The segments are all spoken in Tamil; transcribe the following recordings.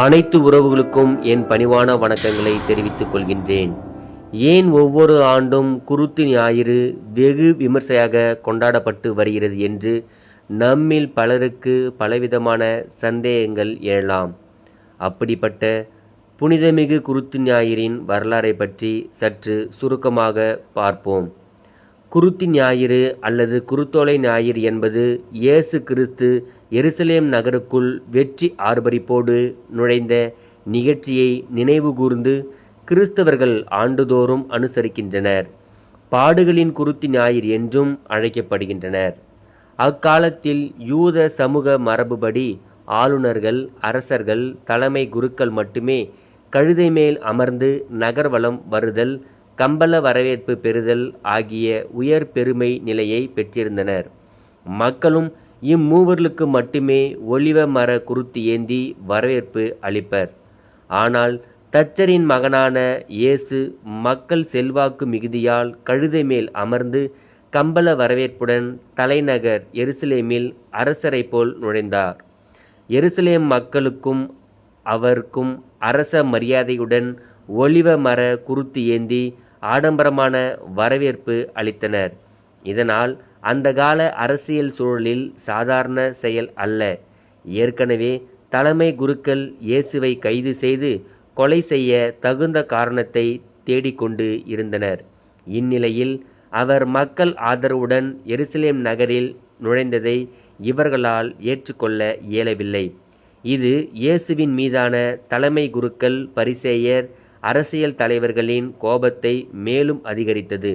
அனைத்து உறவுகளுக்கும் என் பணிவான வணக்கங்களை தெரிவித்துக் கொள்கின்றேன். ஏன் ஒவ்வொரு ஆண்டும் குருத்து ஞாயிறு வெகு விமர்சையாக கொண்டாடப்பட்டு வருகிறது என்று நம்மில் பலருக்கு பலவிதமான சந்தேகங்கள் எழலாம். அப்படிப்பட்ட புனிதமிகு குருத்து ஞாயிறின் வரலாறை பற்றி சற்று சுருக்கமாக பார்ப்போம். குருத்தி ஞாயிறு அல்லது குருத்தோலை ஞாயிறு என்பது இயேசு கிறிஸ்து எருசலேம் நகருக்குள் வெற்றி ஆர்ப்பரிப்போடு நுழைந்த நிகழ்ச்சியை நினைவுகூர்ந்து கிறிஸ்தவர்கள் ஆண்டுதோறும் அனுசரிக்கின்றனர். பாடுகளின் குருத்தி ஞாயிறு என்றும் அழைக்கப்படுகின்றனர். அக்காலத்தில் யூத சமூக மரபுபடி ஆளுநர்கள் அரசர்கள் தலைமை குருக்கள் மட்டுமே கழுதை மேல் அமர்ந்து நகர்வலம் வருதல் கம்பள வரவேற்பு பெறுதல் ஆகிய உயர் பெருமை நிலையை பெற்றிருந்தனர். மக்களும் இம்மூவர்களுக்கு மட்டுமே ஒளிவ மர குருத்தி ஏந்தி வரவேற்பு அளிப்பர். ஆனால் தச்சரின் மகனான இயேசு மக்கள் செல்வாக்கு மிகுதியால் கழுதை மேல் அமர்ந்து கம்பள வரவேற்புடன் தலைநகர் எருசலேமில் அரசரை போல் நுழைந்தார். எருசலேம் மக்களுக்கும் அவருக்கும் அரச மரியாதையுடன் ஒளிவ மர குருத்தி ஏந்தி ஆடம்பரமான வரவேற்பு அளித்தனர். இதனால் அந்த கால அரசியல் சூழலில் சாதாரண செயல் அல்ல. ஏற்கனவே தலைமை குருக்கள் இயேசுவை கைது செய்து கொலை செய்ய தகுந்த காரணத்தை தேடிக்கொண்டு இருந்தனர். இந்நிலையில் அவர் மக்கள் ஆதரவுடன் எருசலேம் நகரில் நுழைந்ததை இவர்களால் ஏற்றுக்கொள்ள இயலவில்லை. இது இயேசுவின் மீதான தலைமை குருக்கள் பரிசேயர் அரசியல் தலைவர்களின் கோபத்தை மேலும் அதிகரித்தது.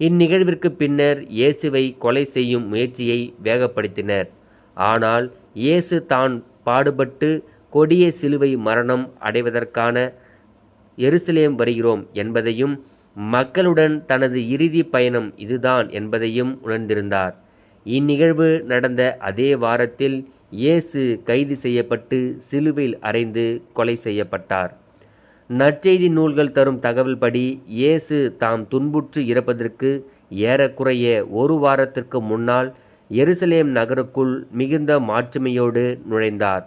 இந்நிகழ்விற்கு பின்னர் இயேசுவை கொலை செய்யும் முயற்சியை வேகப்படுத்தினர். ஆனால் இயேசு தான் பாடுபட்டு கொடிய சிலுவை மரணம் அடைவதற்கான எருசலேம் வருகிறோம் என்பதையும் மக்களுடன் தனது இறுதி பயணம் இதுதான் என்பதையும் உணர்ந்திருந்தார். இந்நிகழ்வு நடந்த அதே வாரத்தில் இயேசு கைது செய்யப்பட்டு சிலுவையில் அறைந்து கொலை செய்யப்பட்டார். நற்செய்தி நூல்கள் தரும் தகவல்படி இயேசு தாம் துன்புற்று இறப்பதற்கு ஏறக்குறைய ஒரு வாரத்திற்கு முன்னால் எருசலேம் நகருக்குள் மிகுந்த மாட்சிமையோடு நுழைந்தார்.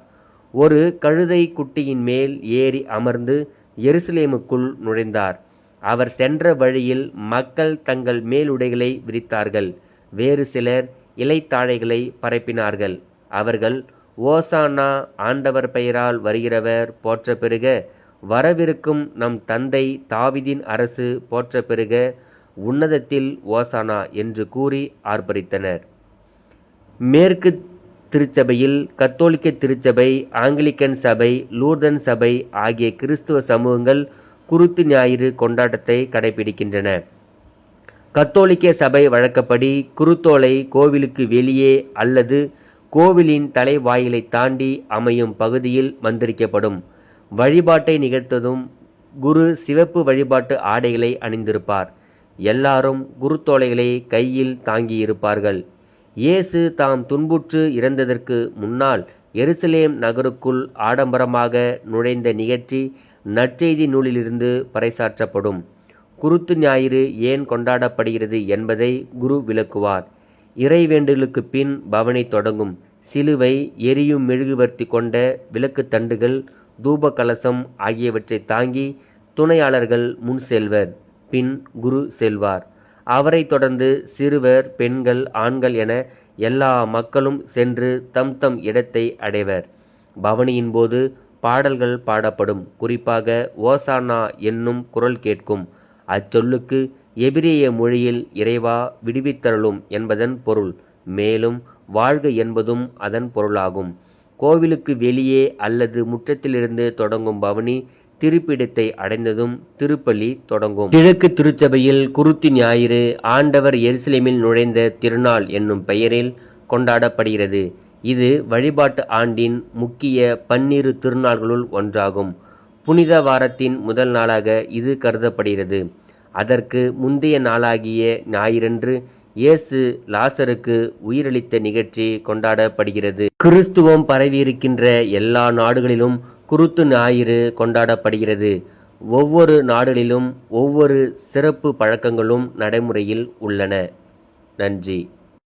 ஒரு கழுதை குட்டியின் மேல் ஏறி அமர்ந்து எருசலேமுக்குள் நுழைந்தார். அவர் சென்ற வழியில் மக்கள் தங்கள் மேலுடைகளை விரித்தார்கள். வேறு சிலர் இலைத்தாழைகளை பரப்பினார்கள். அவர்கள் ஓசானா ஆண்டவர் பெயரால் வருகிறவர் போற்ற பெருக வரவிருக்கும் நம் தந்தை தாவிதின் அரசு போற்ற பெருக உன்னதத்தில் ஓசானா என்று கூறி ஆர்ப்பரித்தனர். மேற்கு திருச்சபையில் கத்தோலிக்க திருச்சபை ஆங்கிலிக்கன் சபை லூர்தன் சபை ஆகிய கிறிஸ்துவ சமூகங்கள் குருத்து ஞாயிறு கொண்டாட்டத்தை கடைபிடிக்கின்றன. கத்தோலிக்க சபை வழக்கப்படி குருத்தோலை கோவிலுக்கு வெளியே அல்லது கோவிலின் தலைவாயிலை தாண்டி அமையும் பகுதியில் மந்திரிக்கப்படும். வழிபாட்டை நிகழ்த்ததும் குரு சிவப்பு வழிபாட்டு ஆடைகளை அணிந்திருப்பார். எல்லாரும் குருத்தோலைகளை கையில் தாங்கியிருப்பார்கள். இயேசு தாம் துன்புற்று இறந்ததற்கு முன்னால் எருசலேம் நகருக்குள் ஆடம்பரமாக நுழைந்த நிகழ்ச்சி நற்செய்தி நூலிலிருந்து பறைசாற்றப்படும். குருத்து ஞாயிறு ஏன் கொண்டாடப்படுகிறது என்பதை குரு விளக்குவார். இறைவேண்டலுக்கு பின் பவனி தொடங்கும். சிலுவை எரியும் மெழுகுவர்த்தி கொண்ட விளக்கு தண்டுகள் தூப கலசம் ஆகியவற்றை தாங்கி துணையாளர்கள் முன் செல்வர் பின் குரு செல்வார். அவரை தொடர்ந்து சிறுவர் பெண்கள் ஆண்கள் என எல்லா மக்களும் சென்று தம் தம் இடத்தை அடைவர். பவனியின் போது பாடல்கள் பாடப்படும். குறிப்பாக ஓசானா என்னும் குரல் கேட்கும். அச்சொல்லுக்கு எபிரேய மொழியில் இறைவா விடுவித்தருளும் என்பதன் பொருள். மேலும் வாழ்க என்பதும் அதன் பொருளாகும். கோவிலுக்கு வெளியே அல்லது முற்றத்திலிருந்து தொடங்கும் பவனி திருப்பிடத்தை அடைந்ததும் திருப்பலி தொடங்கும். கிழக்கு திருச்சபையில் குருத்தி ஞாயிறு ஆண்டவர் எருசலேமில் நுழைந்த திருநாள் என்னும் பெயரில் கொண்டாடப்படுகிறது. இது வழிபாட்டு ஆண்டின் முக்கிய பன்னிரு திருநாள்களுள் ஒன்றாகும். புனித வாரத்தின் முதல் நாளாக இது கருதப்படுகிறது. அதற்கு முந்தைய நாளாகிய ஞாயிறன்று இயேசு லாசருக்கு உயிரளித்த நிகழ்ச்சி கொண்டாடப்படுகிறது. கிறிஸ்துவம் பரவியிருக்கின்ற எல்லா நாடுகளிலும் குருத்து ஞாயிறு கொண்டாடப்படுகிறது. ஒவ்வொரு நாடுகளிலும் ஒவ்வொரு சிறப்பு பழக்கங்களும் நடைமுறையில் உள்ளன. நன்றி.